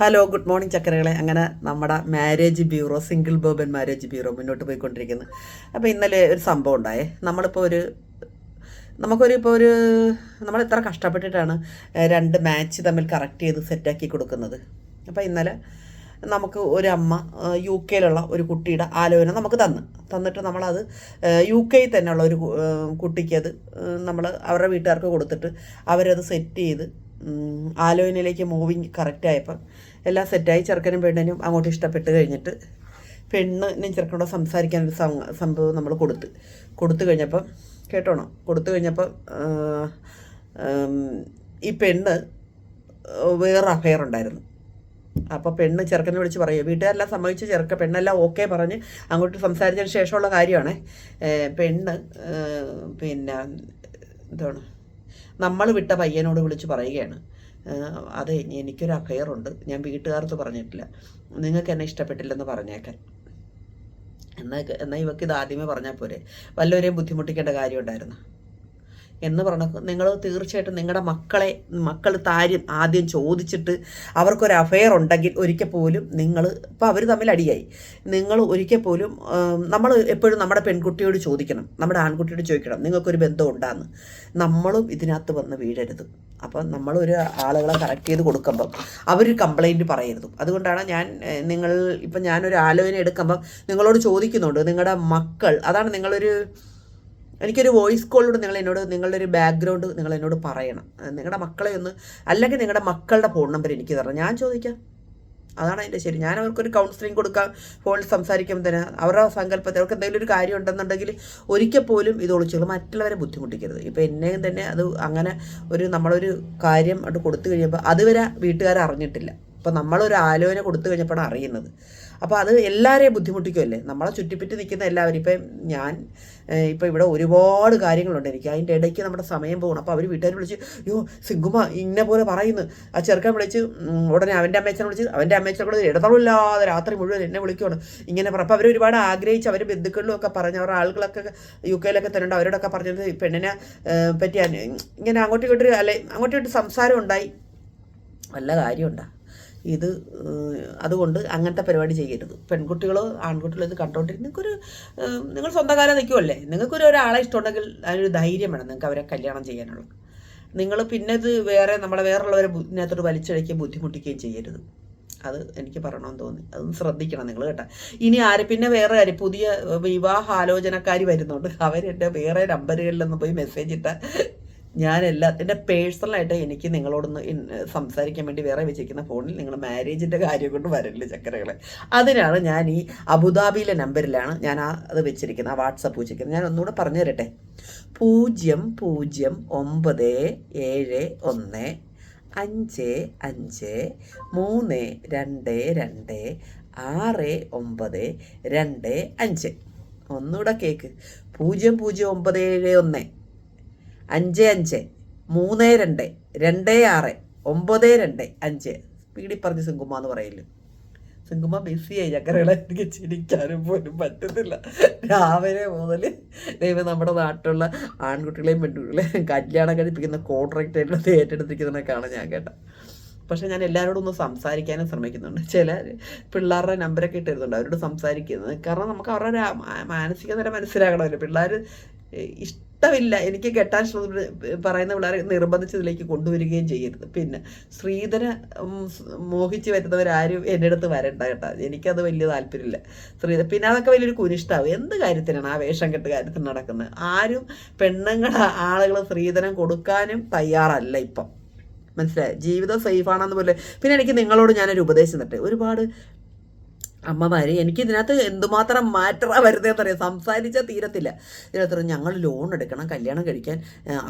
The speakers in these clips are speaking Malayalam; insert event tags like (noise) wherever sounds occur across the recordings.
ഹലോ ഗുഡ് മോർണിംഗ് ചക്കരകളെ. അങ്ങനെ നമ്മുടെ marriage bureau single Boban marriage bureau മുന്നോട്ട് പോയിക്കൊണ്ടിരിക്കുന്നു. അപ്പോൾ ഇന്നലെ ഒരു സംഭവം ഉണ്ടായേ. നമ്മളിപ്പോൾ ഒരു നമുക്കൊരു ഇപ്പോൾ ഒരു നമ്മൾ ഇത്ര കഷ്ടപ്പെട്ടിട്ടാണ് രണ്ട് മാച്ച് തമ്മിൽ കറക്റ്റ് ചെയ്ത് സെറ്റാക്കി കൊടുക്കുന്നത്. അപ്പോൾ ഇന്നലെ നമുക്ക് ഒരു അമ്മ യു കെയിലുള്ള ഒരു കുട്ടിയുടെ ആലോചന നമുക്ക് തന്നു. തന്നിട്ട് നമ്മളത് യു കെയിൽ തന്നെയുള്ള ഒരു കുട്ടിക്കത് നമ്മൾ അവരുടെ വീട്ടുകാർക്ക് കൊടുത്തിട്ട് അവരത് സെറ്റ് ചെയ്ത് ആലോചനയിലേക്ക് മൂവിങ് കറക്റ്റ് ആയപ്പോൾ എല്ലാം സെറ്റായി ചെറുക്കനും പെണ്ണിനും അങ്ങോട്ട് ഇഷ്ടപ്പെട്ട് കഴിഞ്ഞിട്ട് പെണ്ണിനും ചെറുക്കനോട് സംസാരിക്കാനൊരു സംഭവം നമ്മൾ കൊടുത്ത് കൊടുത്തു കഴിഞ്ഞപ്പം കേട്ടോണം? കൊടുത്തു കഴിഞ്ഞപ്പം ഈ പെണ്ണ് വേറെ അഫയർ ഉണ്ടായിരുന്നു. അപ്പോൾ പെണ്ണ് ചെറുക്കനെ വിളിച്ച് പറയുക വീട്ടുകാരെല്ലാം സമ്മതിച്ച് ചെറുക്ക പെണ്ണെല്ലാം ഓക്കെ പറഞ്ഞ് അങ്ങോട്ട് സംസാരിച്ചതിന് ശേഷമുള്ള കാര്യമാണ്. പെണ്ണ് പിന്നെ എന്താണ്? നമ്മൾ വിട്ട പയ്യനോട് വിളിച്ച് പറയുകയാണ്. "ഏ, അതെ എനിക്കൊരു അഫയറുണ്ട് ഞാൻ വീട്ടുകാർക്ക് പറഞ്ഞിട്ടില്ല. നിങ്ങൾക്ക് എന്നെ ഇഷ്ടപ്പെട്ടില്ലെന്ന് പറഞ്ഞേക്കാൻ. എന്നാൽ എന്നാൽ ഇവക്ക് ഇത് ആദ്യമേ പറഞ്ഞാൽ പോരെ. വല്ലവരെയും ബുദ്ധിമുട്ടിക്കേണ്ട കാര്യം ഉണ്ടായിരുന്നു? എന്ന് പറഞ്ഞ. നിങ്ങൾ തീർച്ചയായിട്ടും നിങ്ങളുടെ മക്കളെ മക്കൾ താര്യം ആദ്യം ചോദിച്ചിട്ട് അവർക്കൊരു അഫെയർ ഉണ്ടെങ്കിൽ ഒരിക്കൽ പോലും നിങ്ങൾ ഇപ്പോൾ അവർ തമ്മിൽ അടിയായി. നിങ്ങൾ ഒരിക്കൽ പോലും നമ്മൾ എപ്പോഴും നമ്മുടെ പെൺകുട്ടിയോട് ചോദിക്കണം. നമ്മുടെ ആൺകുട്ടിയോട് ചോദിക്കണം നിങ്ങൾക്കൊരു ബന്ധം ഉണ്ടാന്ന്? നമ്മളും ഇതിനകത്ത് വന്ന് വീഴരുത്. അപ്പം നമ്മളൊരു ആളുകളെ കറക്റ്റ് ചെയ്ത് കൊടുക്കുമ്പം അവർ കംപ്ലൈന്റ് പറയരുത്. അതുകൊണ്ടാണ് ഞാൻ നിങ്ങൾ ഇപ്പം ഞാനൊരു ആലോചന എടുക്കുമ്പം നിങ്ങളോട് ചോദിക്കുന്നുണ്ട്. നിങ്ങളുടെ മക്കൾ അതാണ് നിങ്ങളൊരു എനിക്കൊരു വോയിസ് കോളിലൂടെ നിങ്ങൾ എന്നോട് നിങ്ങളുടെ ഒരു ബാക്ക്ഗ്രൗണ്ട് നിങ്ങൾ എന്നോട് പറയണം. നിങ്ങളുടെ മക്കളെ ഒന്ന് അല്ലെങ്കിൽ നിങ്ങളുടെ മക്കളുടെ ഫോൺ നമ്പർ എനിക്ക് തരണം. ഞാൻ ചോദിക്കാം. അതാണ് അതിന്റെ ശരി. ഞാൻ അവർക്കൊരു കൗൺസിലിംഗ് കൊടുക്കാം ഫോണിൽ സംസാരിക്കുമ്പോൾ അവരുടെ സങ്കല്പത്തിൽ അവർക്ക് എന്തെങ്കിലും ഒരു കാര്യം ഉണ്ടെന്നുണ്ടെങ്കിൽ ഒരിക്കൽ പോലും ഇത് ഒളിച്ചുകൾ മറ്റുള്ളവരെ ബുദ്ധിമുട്ടിക്കരുത്. ഇപ്പോൾ എന്നെയും തന്നെ അത് അങ്ങനെ ഒരു നമ്മളൊരു കാര്യം അത് കൊടുത്തു കഴിയുമ്പോൾ അതുവരെ വീട്ടുകാരെ അറിഞ്ഞിട്ടില്ല. അപ്പോൾ നമ്മളൊരു ആലോചന കൊടുത്തു കഴിഞ്ഞപ്പോഴാണ് അറിയുന്നത്. അപ്പോൾ അത് എല്ലാവരെയും ബുദ്ധിമുട്ടിക്കുമല്ലേ നമ്മളെ ചുറ്റിപ്പറ്റി നിൽക്കുന്ന എല്ലാവരും. ഇപ്പം ഞാൻ ഇപ്പോൾ ഇവിടെ ഒരുപാട് കാര്യങ്ങളുണ്ട്. എനിക്ക് അതിന്റെ ഇടയ്ക്ക് നമ്മുടെ സമയം പോകണം. അപ്പോൾ അവർ വീട്ടുകാർ വിളിച്ച് അയ്യോ സിഗ്ഗുമ ഇന്ന പോലെ പറയുന്നു. ആ ചെറുക്കൻ വിളിച്ച് ഉടനെ അവന്റെ അമ്മേച്ചനെ വിളിച്ച് അവന്റെ അമ്മച്ചനെ കൂടെ ഇടതളില്ലാതെ രാത്രി മുഴുവൻ എന്നെ വിളിക്കുകയാണ് ഇങ്ങനെ പറഞ്ഞു അപ്പോൾ അവർ ഒരുപാട് ആഗ്രഹിച്ച് അവർ ബന്ധുക്കളിലും ഒക്കെ പറഞ്ഞ് അവരുടെ ആളുകളൊക്കെ യു കെയിലൊക്കെ തരുന്നുണ്ട്. അവരോടൊക്കെ പറഞ്ഞത് പെണ്ണിനെ പറ്റി ഇങ്ങനെ അങ്ങോട്ടും ഇങ്ങോട്ടും അല്ലെ അങ്ങോട്ടും ഇങ്ങോട്ടും സംസാരം ഉണ്ടായി. നല്ല കാര്യമുണ്ടാ. ഇത് അതുകൊണ്ട് അങ്ങനത്തെ പരിപാടി ചെയ്യരുത്. പെൺകുട്ടികളോ ആൺകുട്ടികളോ ഇത് കണ്ടോണ്ടിരിക്കും നിങ്ങൾക്കൊരു നിങ്ങൾ സ്വന്തം കാലം നിൽക്കുമല്ലേ നിങ്ങൾക്കൊരു ഒരാളെ ഇഷ്ടമുണ്ടെങ്കിൽ അതിനൊരു ധൈര്യം വേണം നിങ്ങൾക്ക് അവരെ കല്യാണം ചെയ്യാനുള്ളത്. നിങ്ങൾ പിന്നെ ഇത് വേറെ നമ്മളെ വേറുള്ളവരെ ഇതിനകത്തോട്ട് വലിച്ചഴക്കുകയും ബുദ്ധിമുട്ടിക്കുകയും ചെയ്യരുത്. അത് എനിക്ക് പറയണമെന്ന് തോന്നി. അതൊന്ന് ശ്രദ്ധിക്കണം നിങ്ങൾ കേട്ടോ. ഇനി ആര് പിന്നെ വേറെ കാര്യം പുതിയ വിവാഹ ആലോചനക്കാർ വരുന്നുണ്ട്. അവരെന്റെ വേറെ നമ്പറുകളിലൊന്നും പോയി മെസ്സേജ് ഇട്ടാൽ എല്ലാ എന്റെ പേഴ്സണലായിട്ട് എനിക്ക് നിങ്ങളോടൊന്ന് സംസാരിക്കാൻ വേണ്ടി വേറെ വെച്ചിരിക്കുന്ന ഫോണിൽ നിങ്ങൾ മാരേജിന്റെ കാര്യം കൊണ്ട് വരല്ലേ ചക്കരകളെ. അതിനാണ് ഞാൻ ഈ അബുദാബിയിലെ നമ്പറിലാണ് ഞാൻ ആ അത് വെച്ചിരിക്കുന്നത് ആ വാട്സപ്പ് വെച്ചിരിക്കുന്നത്. ഞാൻ ഒന്നുകൂടെ പറഞ്ഞു തരട്ടെ? പൂജ്യം പൂജ്യം ഒമ്പത് ഏഴ് ഒന്ന് അഞ്ച് അഞ്ച് മൂന്ന് രണ്ട് രണ്ട് ആറ് ഒമ്പത് രണ്ട് അഞ്ച്. ഒന്നുകൂടെ കേക്ക്. പൂജ്യം പൂജ്യം ഒമ്പത് ഏഴ് ഒന്ന്. അഞ്ച് അഞ്ച് മൂന്ന് രണ്ട് രണ്ട് ആറ് ഒമ്പത് രണ്ട് അഞ്ച്. സ്പീഡിൽ പറഞ്ഞ് സിങ്കുമ്മ എന്ന് പറയില്ല സിങ്കുമ്മ ബിസിയായി ചക്കരകളെ എനിക്ക് ചിരിക്കാനും പോലും പറ്റുന്നില്ല. രാവിലെ മുതൽ ദൈവം നമ്മുടെ നാട്ടിലുള്ള ആൺകുട്ടികളെയും പെൺകുട്ടികളെയും കല്യാണം കഴിപ്പിക്കുന്ന കോൺട്രാക്റ്റ് ആയിട്ട് ഏറ്റെടുത്തിരിക്കുന്നതൊക്കെയാണ് ഞാൻ കേട്ട. പക്ഷേ ഞാൻ എല്ലാവരോടും ഒന്ന് സംസാരിക്കാനും ശ്രമിക്കുന്നുണ്ട്. ചില പിള്ളേരുടെ നമ്പരൊക്കെ ഇട്ടിരുന്നുണ്ട്. അവരോട് സംസാരിക്കുന്നത്. കാരണം നമുക്ക് അവരുടെ മാനസിക നില മനസ്സിലാകണമല്ലോ. പിള്ളേർ ഇഷ്ടമില്ല. എനിക്ക് കെട്ടാൻ പറയുന്ന പിള്ളേരെ നിർബന്ധിച്ചതിലേക്ക് കൊണ്ടുവരികയും ചെയ്യരുത്. പിന്നെ സ്ത്രീധന മോഹിച്ച് വരുന്നവരാരും എന്റെ അടുത്ത് വരണ്ട കേട്ടോ. എനിക്കത് വലിയ താല്പര്യമില്ല. സ്ത്രീ പിന്നെ അതൊക്കെ വലിയൊരു കുനിഷ്ടാവും. എന്ത് കാര്യത്തിനാണ് ആ വേഷം കെട്ട് കാര്യത്തിന് നടക്കുന്നത്? ആരും പെണ്ണുങ്ങൾ ആളുകൾ സ്ത്രീധനം കൊടുക്കാനും തയ്യാറല്ല ഇപ്പം. മനസ്സിലായി? ജീവിതം സേഫാണെന്ന് പോലെ. പിന്നെ എനിക്ക് നിങ്ങളോട് ഞാനൊരു ഉപദേശം തട്ടെ ഒരുപാട് അമ്മമാർ എനിക്ക് ഇതിനകത്ത് എന്തുമാത്രം മാറ്ററാ വരുന്നതെന്ന് അറിയാം സംസാരിച്ചാൽ തീരത്തില്ല. ഇതിനകത്ത് ഞങ്ങൾ ലോൺ എടുക്കണം കല്യാണം കഴിക്കാൻ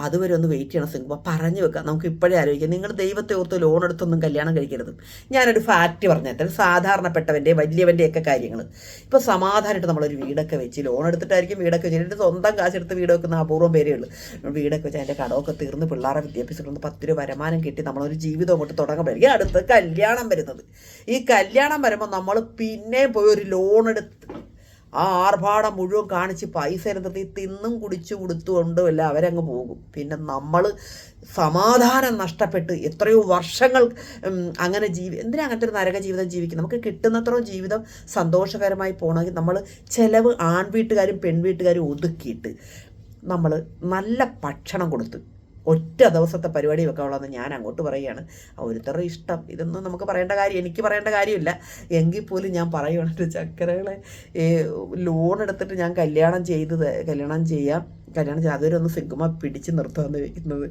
അതുവരെ ഒന്ന് വെയിറ്റ് ചെയ്യണം സിംഗ്. പറഞ്ഞു വെക്കാം നമുക്ക് ഇപ്പോഴേ ആലോചിക്കാം. നിങ്ങൾ ദൈവത്തെ ഓർത്ത് ലോൺ എടുത്തൊന്നും കല്യാണം കഴിക്കരുത്. ഞാനൊരു ഫാക്റ്റ് പറഞ്ഞിട്ട് സാധാരണപ്പെട്ടവന്റെ വലിയവന്റെയൊക്കെ കാര്യങ്ങൾ ഇപ്പോൾ സമാധാനമായിട്ട് നമ്മളൊരു വീടൊക്കെ വെച്ച് ലോൺ എടുത്തിട്ടായിരിക്കും വീടൊക്കെ വെച്ച്. എന്റെ സ്വന്തം കാശെടുത്ത് വീട് വെക്കുന്ന അപൂർവം പേരേ ഉള്ളൂ. വീടൊക്കെ വെച്ച് അതിന്റെ കടമൊക്കെ തീർന്ന് പിള്ളേരെ നിന്ന് പത്ത് രൂപ വരുമാനം കിട്ടി നമ്മളൊരു ജീവിതം അങ്ങോട്ട് തുടങ്ങുമ്പോഴേക്കും അടുത്ത് കല്യാണം വരുന്നത്. ഈ കല്യാണം വരുമ്പോൾ നമ്മൾ പിന്നെ പോയി ഒരു ലോൺ എടുത്ത്. ആ ആർഭാടം മുഴുവൻ കാണിച്ച് പൈസ നിർത്തി തിന്നും കുടിച്ചു കൊടുത്തുകൊണ്ടും എല്ലാം അവരങ്ങ് പോകും. പിന്നെ നമ്മൾ സമാധാനം നഷ്ടപ്പെട്ട് എത്രയോ വർഷങ്ങൾ അങ്ങനെ ജീവി എന്തിനാ അങ്ങനത്തെ ഒരു നരക ജീവിതം ജീവിക്കും നമുക്ക് കിട്ടുന്നത്രയും ജീവിതം സന്തോഷകരമായി പോകണമെങ്കിൽ നമ്മൾ ചിലവ് ആൺവീട്ടുകാരും പെൺവീട്ടുകാരും ഒതുക്കിയിട്ട് നമ്മൾ നല്ല ഭക്ഷണം കൊടുത്ത് ഒറ്റ ദിവസത്തെ പരിപാടി വെക്കാനുള്ളതെന്ന് ഞാൻ അങ്ങോട്ട് പറയുകയാണ്. ഓരോരുത്തരുടെ ഇഷ്ടം. ഇതൊന്നും നമുക്ക് പറയേണ്ട കാര്യം എനിക്ക് പറയേണ്ട കാര്യമില്ല. എങ്കിൽ പോലും ഞാൻ പറയുകയാണെങ്കിൽ ചക്കരകളെ ലോൺ എടുത്തിട്ട് ഞാൻ കല്യാണം ചെയ്തത് കല്യാണം ചെയ്യാം. കല്യാണം ചെയ്ത് അതുവരെ ഒന്ന് സിഗ്മ പിടിച്ച് നിർത്താമെന്ന് വെക്കുന്നത്.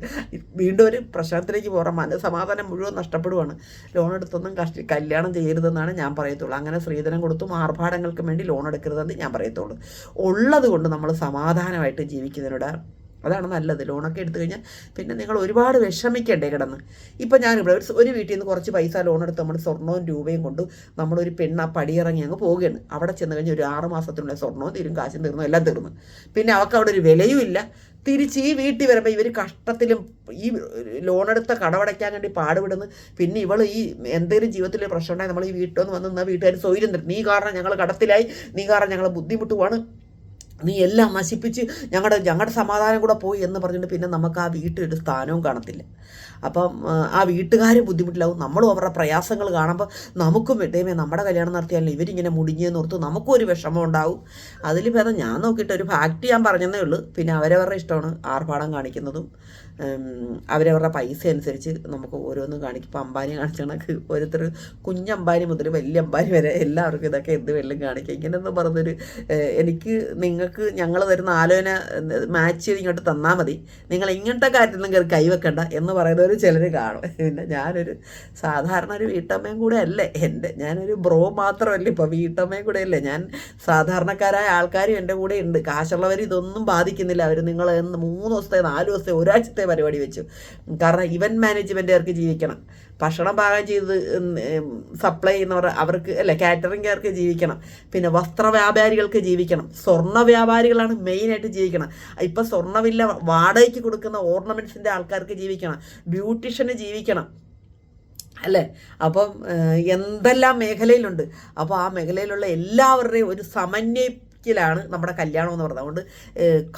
വീണ്ടും ഒരു പ്രശ്നത്തിലേക്ക് പോകാൻ മന സമാധാനം മുഴുവൻ നഷ്ടപ്പെടുവാണ്. ലോൺ എടുത്തൊന്നും കഷ്ട കല്യാണം ചെയ്യരുതെന്നാണ് ഞാൻ പറയത്തുള്ളൂ. അങ്ങനെ സ്ത്രീധനം കൊടുത്തും ആർഭാടങ്ങൾക്ക് വേണ്ടി ലോൺ എടുക്കരുതെന്ന് ഞാൻ പറയത്തുള്ളൂ. ഉള്ളത് കൊണ്ട് നമ്മൾ സമാധാനമായിട്ട് ജീവിക്കുന്നതിനോട് അതാണ് നല്ലത്. ലോണൊക്കെ എടുത്തു കഴിഞ്ഞാൽ പിന്നെ നിങ്ങൾ ഒരുപാട് വിഷമിക്കണ്ടേ കിടന്ന്. ഇപ്പം ഞാനിവിടെ ഒരു ഒരു വീട്ടിൽ നിന്ന് കുറച്ച് പൈസ ലോൺ എടുത്ത് നമ്മൾ സ്വർണവും രൂപയും കൊണ്ട് നമ്മളൊരു പെണ്ണ് ആ പടിയിറങ്ങി അങ്ങ് പോവുകയാണ്. അവിടെ ചെന്ന് കഴിഞ്ഞ് ഒരു ആറ് മാസത്തിനുള്ള സ്വർണവും തീരും കാശും തീർന്നു എല്ലാം തീർന്നു. പിന്നെ അവർക്ക് അവിടെ ഒരു വിലയും ഇല്ല. തിരിച്ച് ഈ വീട്ടിൽ വരുമ്പോൾ ഇവർ കഷ്ടത്തിലും ഈ ലോൺ എടുത്ത കടമടയ്ക്കാൻ വേണ്ടി പാടുപെടുന്നു പിന്നെ ഇവൾ ഈ എന്തെങ്കിലും ജീവിതത്തിൽ പ്രശ്നം ഉണ്ടായി നമ്മൾ ഈ വീട്ടിൽ നിന്ന് വന്ന് നിന്നാൽ വീട്ടുകാർ സൗകര്യം തരും. നീ കാരണം ഞങ്ങൾ കടത്തിലായി. നീ കാരണം ഞങ്ങൾ ബുദ്ധിമുട്ടുവാണ്. നീ എല്ലാം നശിപ്പിച്ച് ഞങ്ങളുടെ ഞങ്ങളുടെ സമാധാനം കൂടെ പോയി എന്ന് പറഞ്ഞിട്ട് പിന്നെ നമുക്ക് ആ വീട്ടിലൊരു സ്ഥാനവും കാണത്തില്ല. അപ്പം ആ, വീട്ടുകാർ ബുദ്ധിമുട്ടിലാവും. നമ്മളും അവരുടെ പ്രയാസങ്ങൾ കാണുമ്പോൾ നമുക്കും ദൈവമേ നമ്മുടെ കല്യാണം നടത്തിയാലും ഇവരിങ്ങനെ മുടിഞ്ഞെന്ന് ഓർത്ത് നമുക്കും ഒരു വിഷമം ഉണ്ടാവും. അതിൽ ഭേദം ഞാൻ നോക്കിയിട്ട് ഒരു ഫാക്റ്റ് ഞാൻ പറഞ്ഞതേ ഉള്ളൂ. പിന്നെ അവരവരുടെ ഇഷ്ടമാണ് ആർഭാടം കാണിക്കുന്നതും. അവരവരുടെ പൈസ അനുസരിച്ച് നമുക്ക് ഓരോന്നും കാണിക്കും. ഇപ്പം അമ്പാനി കാണിച്ച കണക്ക് ഓരോരുത്തർ കുഞ്ഞമ്പാനി മുതൽ വലിയ അമ്പാനി വരെ എല്ലാവർക്കും ഇതൊക്കെ എന്ത് വെള്ളം കാണിക്കുക ഇങ്ങനെയൊന്നും പറഞ്ഞൊരു എനിക്ക് നിങ്ങൾക്ക് ഞങ്ങൾ തരുന്ന ആലോചന മാച്ച് ചെയ്ത് ഇങ്ങോട്ട് തന്നാൽ മതി. നിങ്ങൾ ഇങ്ങനത്തെ കാര്യത്തിലും കയറി കൈവെക്കണ്ട എന്ന് പറയുന്നവർ ചിലർ കാണും. പിന്നെ ഞാനൊരു സാധാരണ ഒരു വീട്ടമ്മയും കൂടെ അല്ലേ. എന്റെ ഞാനൊരു ബ്രോ മാത്രമല്ല ഇപ്പോൾ വീട്ടമ്മയും കൂടെ അല്ലേ. ഞാൻ സാധാരണക്കാരായ ആൾക്കാരും എന്റെ കൂടെ ഉണ്ട്. കാശുള്ളവർ ഇതൊന്നും ബാധിക്കുന്നില്ല. അവർ നിങ്ങൾ മൂന്ന് ദിവസത്തെ നാല് ദിവസത്തെ ഒരാഴ്ചത്തെ പരിപാടി വെച്ചു. കാരണം ഇവന്റ് മാനേജ്മെന്റുകാർക്ക് ജീവിക്കണം. ഭക്ഷണം പാകം ചെയ്ത് സപ്ലൈ ചെയ്യുന്നവർ അവർക്ക് അല്ലെ കാറ്ററിംഗുകാർക്ക് ജീവിക്കണം. പിന്നെ വസ്ത്ര വ്യാപാരികൾക്ക് ജീവിക്കണം. സ്വർണ വ്യാപാരികളാണ് മെയിനായിട്ട് ജീവിക്കണം ഇപ്പം സ്വർണവില്ല വാടകയ്ക്ക് കൊടുക്കുന്ന ഓർണമെന്റ്സിന്റെ ആൾക്കാർക്ക് ജീവിക്കണം. ബ്യൂട്ടീഷ്യന് ജീവിക്കണം. അല്ലേ? അപ്പം എന്തെല്ലാം മേഖലയിലുണ്ട്. അപ്പോൾ ആ മേഖലയിലുള്ള എല്ലാവരുടെയും ഒരു സമന്വയിക്കലാണ് നമ്മുടെ കല്യാണം എന്ന് പറയുന്നത് അതുകൊണ്ട്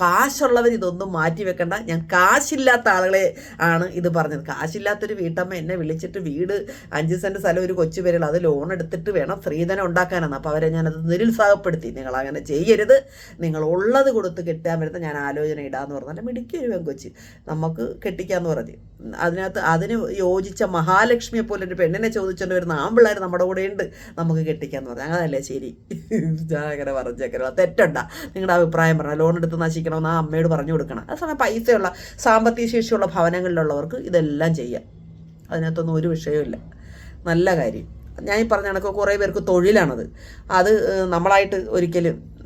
കാശുള്ളവർ ഇതൊന്നും മാറ്റി വെക്കണ്ട. ഞാൻ കാശില്ലാത്ത ആളുകളെ ആണ് ഇത് പറഞ്ഞത്. കാശില്ലാത്തൊരു വീട്ടമ്മ എന്നെ വിളിച്ചിട്ട് വീട് അഞ്ച് സെന്റ് സ്ഥലം ഒരു കൊച്ചു പേരുള്ള അത് ലോൺ എടുത്തിട്ട് വേണം സ്ത്രീധനം ഉണ്ടാക്കാനെന്ന്. അപ്പോൾ അവരെ ഞാനത് നിരുത്സാഹപ്പെടുത്തി. നിങ്ങൾ അങ്ങനെ ചെയ്യരുത്. നിങ്ങൾ ഉള്ളത് കൊടുത്ത് കിട്ടാൻ വരുന്ന ഞാൻ ആലോചന ഇടാന്ന് പറഞ്ഞാൽ മിടുക്കി ഒരു പെങ്കൊച്ച് നമുക്ക് കെട്ടിക്കാന്ന് പറഞ്ഞു. അതിനകത്ത് അതിന് യോജിച്ച മഹാലക്ഷ്മിയെ പോലെ ഒരു പെണ്ണിനെ ചോദിച്ചുകൊണ്ട് വരുന്ന ആമ്പിള്ളേർ നമ്മുടെ കൂടെ ഉണ്ട് നമുക്ക് കെട്ടിക്കാന്ന് പറഞ്ഞു. അങ്ങനല്ലേ ശരി? (laughs) ഞാൻ അങ്ങനെ പറഞ്ഞേക്കരുത് തെറ്റണ്ട. നിങ്ങളുടെ അഭിപ്രായം പറഞ്ഞാൽ ലോൺ എടുത്ത് നശിക്കണമെന്ന് ആ അമ്മയോട് പറഞ്ഞു കൊടുക്കണം. ആ സമയം പൈസയുള്ള സാമ്പത്തിക ശേഷിയുള്ള ഭവനങ്ങളിലുള്ളവർക്ക് ഇതെല്ലാം ചെയ്യാം. അതിനകത്തൊന്നും ഒരു വിഷയമില്ല നല്ല കാര്യം. ഞാൻ ഈ പറഞ്ഞ കണക്ക് കുറേ പേർക്ക് തൊഴിലാണത്. അത് നമ്മളായിട്ട് ഒരിക്കലും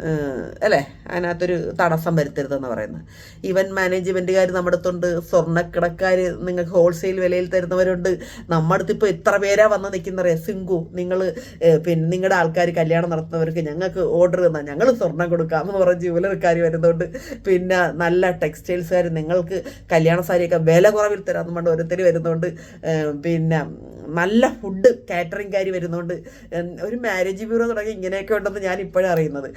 അല്ലേ? അതിനകത്തൊരു തടസ്സം വരുത്തരുതെന്ന് പറയുന്നത്. ഈവൻ മാനേജ്മെന്റുകാർ നമ്മുടെ അടുത്തുണ്ട് സ്വർണക്കിടക്കാർ നിങ്ങൾക്ക് ഹോൾസെയിൽ വിലയിൽ തരുന്നവരുണ്ട്. നമ്മുടെ അടുത്ത് ഇപ്പോൾ എത്ര പേരാ വന്ന് നിൽക്കുന്നറിയാം സിങ്കു നിങ്ങൾ പിന്നെ നിങ്ങളുടെ ആൾക്കാർ കല്യാണം നടത്തുന്നവർക്ക് ഞങ്ങൾക്ക് ഓർഡർ തന്നാൽ ഞങ്ങൾ സ്വർണം കൊടുക്കാം എന്ന് പറഞ്ഞ് ജുവലറിക്കാർ വരുന്നുണ്ട്. പിന്നെ നല്ല ടെക്സ്റ്റൈൽസുകാർ നിങ്ങൾക്ക് കല്യാണ സാരിയൊക്കെ വില കുറവിൽ തരാമെന്ന് പറഞ്ഞ് ഓരോരുത്തർ വരുന്നുണ്ട്. പിന്നെ നല്ല ഫുഡ് കാറ്ററിംഗ് കാറ്ററിംഗുകാർ വരുന്നുണ്ട് ഒരു മാരേജ് ബ്യൂറോ തുടങ്ങി ഇങ്ങനെയൊക്കെ ഉണ്ടെന്ന് ഞാൻ ഇപ്പോഴും അറിയുന്നത്.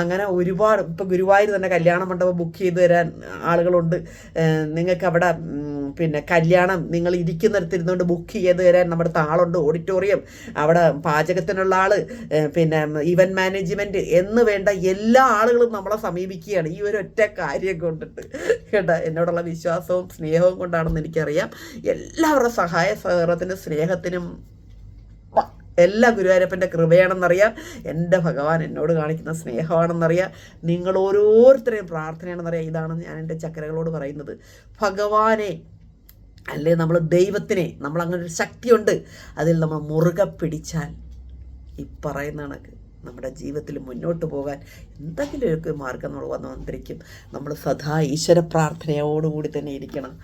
അങ്ങനെ ഒരുപാട് ഇപ്പോൾ ഗുരുവായൂർ തന്നെ കല്യാണ മണ്ഡപം ബുക്ക് ചെയ്ത് തരാൻ ആളുകളുണ്ട്. നിങ്ങൾക്ക് അവിടെ പിന്നെ കല്യാണം നിങ്ങൾ ഇരിക്കുന്നിടത്തിരുന്നുകൊണ്ട് ബുക്ക് ചെയ്ത് തരാൻ നമ്മുടെ താളുണ്ട് ഓഡിറ്റോറിയം അവിടെ പാചകത്തിനുള്ള ആൾ പിന്നെ ഇവന്റ് മാനേജ്മെന്റ് എന്ന് വേണ്ട എല്ലാ ആളുകളും നമ്മളെ സമീപിക്കുകയാണ്. ഈ ഒരു ഒറ്റ കാര്യം കൊണ്ടിട്ട് കേട്ടോ. എന്നോടുള്ള വിശ്വാസവും സ്നേഹവും കൊണ്ടാണെന്ന് എനിക്കറിയാം. എല്ലാവരുടെ സഹായ സഹകരണത്തിനും സ്നേഹത്തിനും എല്ലാ ഗുരുവായൂരപ്പന്റെ കൃപയാണെന്നറിയാം. എന്റെ ഭഗവാൻ എന്നോട് കാണിക്കുന്ന സ്നേഹമാണെന്നറിയാം. നിങ്ങൾ ഓരോരുത്തരെയും പ്രാർത്ഥനയാണെന്നറിയാം. ഇതാണ് ഞാൻ എന്റെ ചക്കരകളോട് പറയുന്നത്. ഭഗവാനെ അല്ലേ നമ്മൾ ദൈവത്തിനെ നമ്മൾ അങ്ങനെ ഒരു ശക്തിയുണ്ട്. അതിൽ നമ്മൾ മുറുകെ പിടിച്ചാൽ ഈ പറയുന്ന കണക്ക് നമ്മുടെ ജീവിതത്തിൽ മുന്നോട്ട് പോകാൻ എന്തെങ്കിലുമൊക്കെ മാർഗം നമ്മൾ വന്ന് വന്നിരിക്കും. നമ്മൾ സദാ ഈശ്വര പ്രാർത്ഥനയോടുകൂടി തന്നെ ഇരിക്കണം.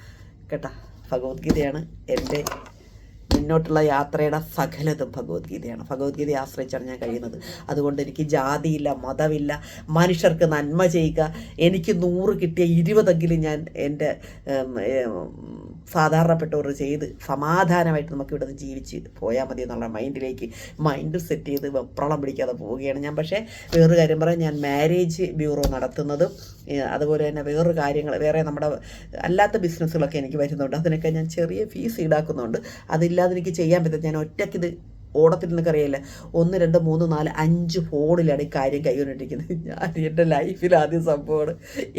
കേട്ടാ? ഭഗവത്ഗീതയാണ് എന്റെ മുന്നോട്ടുള്ള യാത്രയുടെ സകലതും ഭഗവത്ഗീതയാണ്. ഭഗവത്ഗീതയെ ആശ്രയിച്ചാണ് ഞാൻ കഴിയുന്നത്. അതുകൊണ്ട് എനിക്ക് ജാതിയില്ല മതമില്ല. മനുഷ്യർക്ക് നന്മ ചെയ്യുക. എനിക്ക് നൂറ് കിട്ടിയ ഇരുപതെങ്കിലും ഞാൻ എന്റെ സാധാരണപ്പെട്ടവർ ചെയ്ത് സമാധാനമായിട്ട് നമുക്ക് ഇവിടെ നിന്ന് ജീവിച്ച് പോയാൽ മതി എന്നുള്ള മൈൻഡിലേക്ക് മൈൻഡ് സെറ്റ് ചെയ്ത് വെപ്രളം പിടിക്കാതെ പോവുകയാണ് ഞാൻ. പക്ഷേ വേറൊരു കാര്യം പറയാം ഞാൻ മാരേജ് ബ്യൂറോ നടത്തുന്നതും അതുപോലെ തന്നെ വേറൊരു കാര്യങ്ങൾ വേറെ നമ്മുടെ അല്ലാത്ത ബിസിനസ്സുകളൊക്കെ എനിക്ക് വരുന്നുണ്ട്. അതിനൊക്കെ ഞാൻ ചെറിയ ഫീസ് ഈടാക്കുന്നുണ്ട്. അതില്ലാതെ എനിക്ക് ചെയ്യാൻ പറ്റും ഞാൻ ഒറ്റയ്ക്കിത് ഓടത്തിൽ നിന്നൊക്കെ അറിയില്ല ഒന്ന് രണ്ട് മൂന്ന് നാല് അഞ്ച് ഫോണിലാണ് ഈ കാര്യം കൈകൊണ്ടിരിക്കുന്നത്. (laughs) ഞാൻ എന്റെ ലൈഫിൽ ആദ്യം സംഭവമാണ്.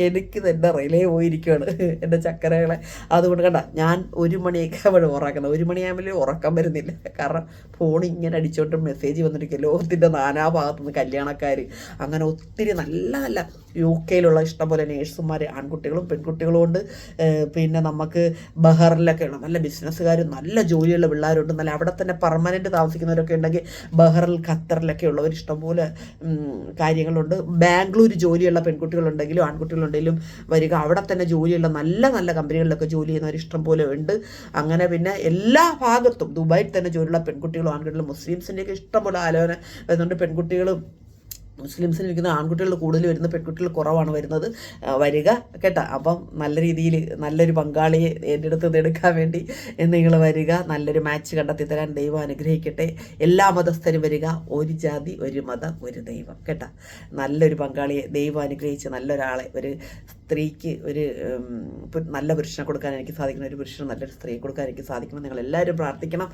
എനിക്ക് തന്നെ റിലേ പോയിരിക്കുകയാണ് എന്റെ ചക്കരകളെ. അതുകൊണ്ട് കണ്ട ഞാൻ ഒരു മണിയൊക്കെ അവിടെ ഉറക്കുന്നത് ഒരു മണിയാകുമ്പോൾ ഉറക്കം വരുന്നില്ല. കാരണം ഫോൺ ഇങ്ങനെ അടിച്ചുകൊണ്ട് മെസ്സേജ് വന്നിരിക്കുക ലോകത്തിന്റെ നാനാഭാഗത്തു നിന്ന് കല്യാണക്കാർ അങ്ങനെ ഒത്തിരി നല്ല നല്ല യു കെയിലുള്ള ഇഷ്ടംപോലെ നേഴ്സുമാർ ആൺകുട്ടികളും പെൺകുട്ടികളും ഉണ്ട്. പിന്നെ നമുക്ക് ബഹറിലൊക്കെ നല്ല ബിസിനസ്സുകാരും നല്ല ജോലിയുള്ള പിള്ളേരുണ്ട്. നല്ല അവിടെ തന്നെ പെർമനന്റ് താമസിക്കുന്നവരൊക്കെ ഉണ്ടെങ്കിൽ ബഹറിൽ ഖത്തറിലൊക്കെ ഉള്ളവർ ഇഷ്ടംപോലെ കാര്യങ്ങളുണ്ട്. ബാംഗ്ലൂർ ജോലിയുള്ള പെൺകുട്ടികളുണ്ടെങ്കിലും ആൺകുട്ടികളുണ്ടെങ്കിലും വരിക അവിടെ തന്നെ ജോലിയുള്ള നല്ല നല്ല കമ്പനികളിലൊക്കെ ജോലി ചെയ്യുന്നവർ ഇഷ്ടം പോലെ ഉണ്ട്. അങ്ങനെ പിന്നെ എല്ലാ ഭാഗത്തും ദുബായിൽ തന്നെ ജോലിയുള്ള പെൺകുട്ടികളും ആൺകുട്ടികളും മുസ്ലിംസിന്റെയൊക്കെ ഇഷ്ടം പോലെ ആലോചന വരുന്നുണ്ട്. പെൺകുട്ടികളും മുസ്ലിംസിന് ഇരിക്കുന്ന ആൺകുട്ടികൾ കൂടുതൽ വരുന്ന പെൺകുട്ടികൾ കുറവാണ് വരുന്നത്. വരിക കേട്ടോ. അപ്പം നല്ല രീതിയിൽ നല്ലൊരു പങ്കാളിയെ എന്റെ അടുത്ത് എടുക്കാൻ വേണ്ടി നിങ്ങൾ വരിക. നല്ലൊരു മാച്ച് കണ്ടെത്തി തരാൻ ദൈവം അനുഗ്രഹിക്കട്ടെ. എല്ലാ മതസ്ഥരും വരിക. ഒരു ജാതി ഒരു മതം ഒരു ദൈവം കേട്ടോ. നല്ലൊരു പങ്കാളിയെ ദൈവം അനുഗ്രഹിച്ച് നല്ലൊരാളെ ഒരു സ്ത്രീക്ക് ഒരു നല്ല പുരുഷനെ കൊടുക്കാൻ എനിക്ക് സാധിക്കണം ഒരു പുരുഷന് നല്ലൊരു സ്ത്രീ കൊടുക്കാൻ എനിക്ക് സാധിക്കണം നിങ്ങൾ എല്ലാവരും പ്രാർത്ഥിക്കണം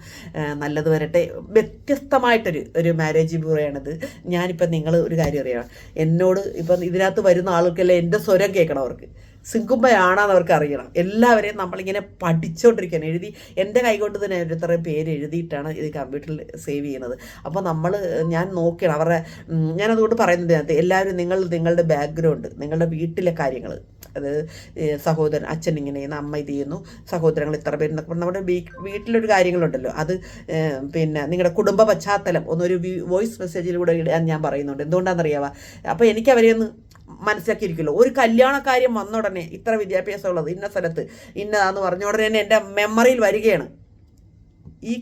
നല്ലത് വരട്ടെ. വ്യത്യസ്തമായിട്ടൊരു ഒരു മാരേജ് ബ്യൂറോയാണിത്. ഞാനിപ്പോൾ നിങ്ങൾ ഒരു കാര്യം അറിയാം എന്നോട് ഇപ്പം ഇതിനകത്ത് വരുന്ന ആൾക്കെല്ലാം എന്റെ സ്വരം കേൾക്കണം അവർക്ക്. സിങ്കുമ്പയാണെന്ന് അവർക്ക് അറിയണം എല്ലാവരെയും നമ്മളിങ്ങനെ പഠിച്ചുകൊണ്ടിരിക്കുകയാണ് എഴുതി എന്റെ കൈകൊണ്ട് തന്നെ ഓരോരുത്തരുടെ പേര് എഴുതിയിട്ടാണ് ഇത് കമ്പ്യൂട്ടറിൽ സേവ് ചെയ്യുന്നത്. അപ്പോൾ നമ്മൾ ഞാൻ നോക്കിയാണ് അവരുടെ ഞാനതുകൊണ്ട് പറയുന്നത് അതിനകത്ത് എല്ലാവരും നിങ്ങൾ നിങ്ങളുടെ ബാക്ക്ഗ്രൗണ്ട് നിങ്ങളുടെ വീട്ടിലെ കാര്യങ്ങൾ അത് സഹോദരൻ അച്ഛൻ ഇങ്ങനെ ചെയ്യുന്നു അമ്മ ഇത് ചെയ്യുന്നു സഹോദരങ്ങൾ ഇത്ര പേര് എന്നൊക്കെ നമ്മുടെ വീട്ടിലൊരു കാര്യങ്ങളുണ്ടല്ലോ അത് പിന്നെ നിങ്ങളുടെ കുടുംബ പശ്ചാത്തലം ഒന്നൊരു വോയിസ് മെസ്സേജിലൂടെ ഇടാൻ ഞാൻ പറയുന്നുണ്ട്. എന്തുകൊണ്ടാണെന്നറിയാവാ? അപ്പോൾ എനിക്ക് അവരെ ഒന്ന് മനസ്സിലാക്കിയിരിക്കുമല്ലോ. ഒരു കല്യാണ കാര്യം വന്ന ഉടനെ ഇത്ര വിദ്യാഭ്യാസം ഉള്ളത് ഇന്ന സ്ഥലത്ത് ഇന്നതാന്ന് പറഞ്ഞ ഉടനെ തന്നെ എന്റെ മെമ്മറിയിൽ വരികയാണ്. ഈ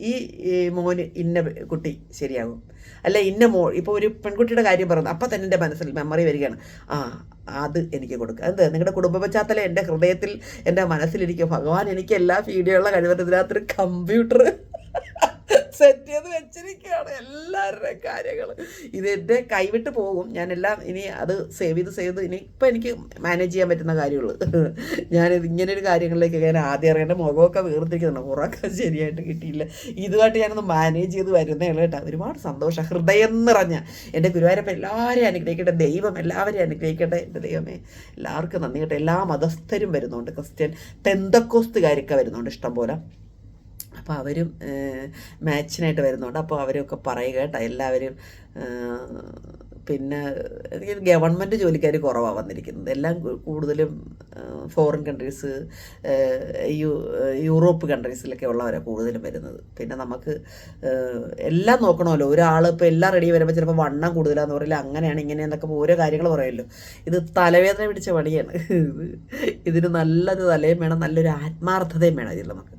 ഈ മോന് ഇന്ന കുട്ടി ശരിയാകും. അല്ല ഇന്ന മോ ഇപ്പോൾ ഒരു പെൺകുട്ടിയുടെ കാര്യം പറഞ്ഞു അപ്പം തന്നെ എന്റെ മനസ്സിൽ മെമ്മറി വരികയാണ്. ആ അത് എനിക്ക് കൊടുക്കുക. എന്ത്? നിങ്ങളുടെ കുടുംബ പശ്ചാത്തലം എന്റെ ഹൃദയത്തിൽ എന്റെ മനസ്സിലിരിക്കും. ഭഗവാൻ എനിക്ക് എല്ലാ ഫീഡിയുള്ള കഴിവുണ്ട് കമ്പ്യൂട്ടർ സെറ്റ് ചെയ്ത് വെച്ചിരിക്കുകയാണ് എല്ലാവരുടെയും കാര്യങ്ങൾ ഇത് എന്റെ കൈവിട്ട് പോകും. ഞാനെല്ലാം ഇനി അത് സേവ് ചെയ്ത് സേവ് ചെയ്ത് ഇനി ഇപ്പം എനിക്ക് മാനേജ് ചെയ്യാൻ പറ്റുന്ന കാര്യമുള്ളൂ. ഞാനിത് ഇങ്ങനെ ഒരു കാര്യങ്ങളിലേക്ക് ഞാൻ ആദ്യം അറിയേണ്ട മുഖമൊക്കെ വീർത്തിരിക്കുന്നുണ്ട്. ഉറക്കം ശരിയായിട്ട് കിട്ടിയില്ല. ഇതുമായിട്ട് ഞാനൊന്ന് മാനേജ് ചെയ്ത് വരുന്നേ കേട്ടോ. ഒരുപാട് സന്തോഷം. ഹൃദയം നിറഞ്ഞ എന്റെ ഗുരുവായൂരപ്പം എല്ലാവരെയും അനുഗ്രഹിക്കട്ടെ. ദൈവം എല്ലാവരെയും അനുഗ്രഹിക്കട്ടെ. എന്റെ ദൈവമേ എല്ലാവർക്കും നന്ദി കേട്ടെ. എല്ലാ മതസ്ഥരും വരുന്നുണ്ട് ക്രിസ്ത്യൻ. പെന്തക്കോസ്തുകാരൊക്കെ വരുന്നുണ്ട് ഇഷ്ടം പോലെ അപ്പോൾ അവരും മാച്ചിനായിട്ട് വരുന്നുണ്ട്. അപ്പോൾ അവരൊക്കെ പറയുക കേട്ടോ എല്ലാവരും പിന്നെ ഗവൺമെന്റ് ജോലിക്കാർ കുറവാണ് വന്നിരിക്കുന്നത്. എല്ലാം കൂടുതലും ഫോറിൻ കൺട്രീസ് യൂറോപ്പ് കൺട്രീസിലൊക്കെ ഉള്ളവരാണ് കൂടുതലും വരുന്നത്. പിന്നെ നമുക്ക് എല്ലാം നോക്കണമല്ലോ. ഒരാൾ ഇപ്പോൾ എല്ലാം റെഡി വരുമ്പോൾ ചിലപ്പോൾ വണ്ണം കൂടുതലാന്ന് പറയില്ല. അങ്ങനെയാണ് ഇങ്ങനെയെന്നൊക്കെ ഓരോ കാര്യങ്ങൾ പറയുമല്ലോ. ഇത് തലവേദന പിടിച്ച പണിയാണ്. ഇത് ഇതിന് നല്ലൊരു തലയും വേണം നല്ലൊരു ആത്മാർത്ഥതയും വേണം ഇതിൽ നമുക്ക്.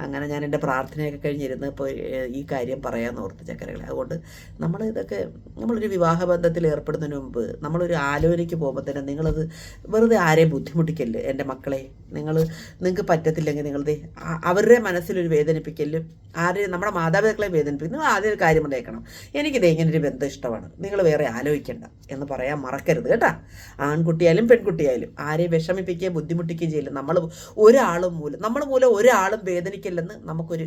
അങ്ങനെ ഞാൻ എന്റെ പ്രാർത്ഥനയൊക്കെ കഴിഞ്ഞിരുന്ന് ഇപ്പോൾ ഈ കാര്യം പറയാമെന്ന് ഓർത്ത് ചക്കരകളെ. അതുകൊണ്ട് നമ്മൾ ഇതൊക്കെ നമ്മളൊരു വിവാഹ ബന്ധത്തിൽ ഏർപ്പെടുന്നതിന് മുമ്പ് നമ്മളൊരു ആലോചനയ്ക്ക് പോകുമ്പോൾ തന്നെ നിങ്ങളത് വെറുതെ ആരെയും ബുദ്ധിമുട്ടിക്കല്ല് എന്റെ മക്കളെ? നിങ്ങൾ നിങ്ങൾക്ക് പറ്റത്തില്ലെങ്കിൽ നിങ്ങളത് അവരുടെ മനസ്സിലൊരു വേദനിപ്പിക്കലും ആരെയും നമ്മുടെ മാതാപിതാക്കളെ വേദനിപ്പിക്കും. നിങ്ങൾ ആദ്യം ഒരു കാര്യം പറഞ്ഞേക്കണം. എനിക്കിത് ഇങ്ങനെ ഒരു ബന്ധം ഇഷ്ടമാണ്. നിങ്ങൾ വേറെ ആലോചിക്കേണ്ട എന്ന് പറയാൻ മറക്കരുത് കേട്ടാ. ആൺകുട്ടിയായാലും പെൺകുട്ടിയായാലും ആരെയും വിഷമിപ്പിക്കുകയും ബുദ്ധിമുട്ടിക്കുകയും ചെയ്യില്ല. നമ്മൾ ഒരാളും മൂലം നമ്മൾ മൂലം ഒരാളും വേദനിക്കില്ലെന്ന് നമുക്കൊരു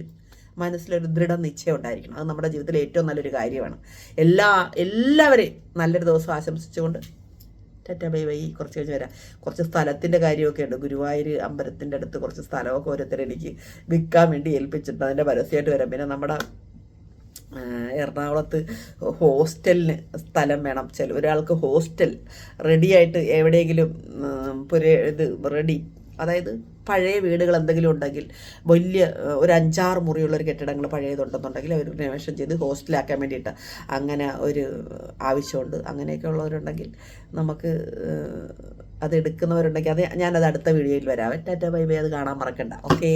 മനസ്സിലൊരു ദൃഢനിശ്ചയം ഉണ്ടായിരിക്കണം. അത് നമ്മുടെ ജീവിതത്തിലെ ഏറ്റവും നല്ലൊരു കാര്യമാണ്. എല്ലാ എല്ലാവരെയും നല്ലൊരു ദിവസം ആശംസിച്ചുകൊണ്ട് ടാറ്റ ബൈ ബൈ. കുറച്ച് കഴിഞ്ഞ് വരാം. കുറച്ച് സ്ഥലത്തിന്റെ കാര്യമൊക്കെ ഉണ്ട്. ഗുരുവായൂർ അമ്പലത്തിന്റെ അടുത്ത് കുറച്ച് സ്ഥലമൊക്കെ ഓരോരുത്തരെ എനിക്ക് വിൽക്കാൻ വേണ്ടി ഏൽപ്പിച്ചിട്ടുണ്ട്. അതിന്റെ പരസ്യമായിട്ട് വരാം. പിന്നെ നമ്മുടെ എറണാകുളത്ത് ഹോസ്റ്റലിന് സ്ഥലം വേണം. ചില ഒരാൾക്ക് ഹോസ്റ്റൽ റെഡിയായിട്ട് എവിടെയെങ്കിലും പുര ഇത് റെഡി. അതായത് പഴയ വീടുകൾ എന്തെങ്കിലും ഉണ്ടെങ്കിൽ വലിയ ഒരു അഞ്ചാറ് മുറിയുള്ള ഒരു കെട്ടിടങ്ങൾ പഴയതുണ്ടെന്നുണ്ടെങ്കിൽ അവർ റിനോവേഷൻ ചെയ്ത് ഹോസ്റ്റലാക്കാൻ വേണ്ടിയിട്ട് അങ്ങനെ ഒരു ആവശ്യമുണ്ട്. അങ്ങനെയൊക്കെ ഉള്ളവരുണ്ടെങ്കിൽ നമുക്ക് അത് എടുക്കുന്നവരുണ്ടെങ്കിൽ അത് ഞാനത് അടുത്ത വീഡിയോയിൽ വരാം. Tata bye bye. അത് കാണാൻ മറക്കണ്ട. ഓക്കേ?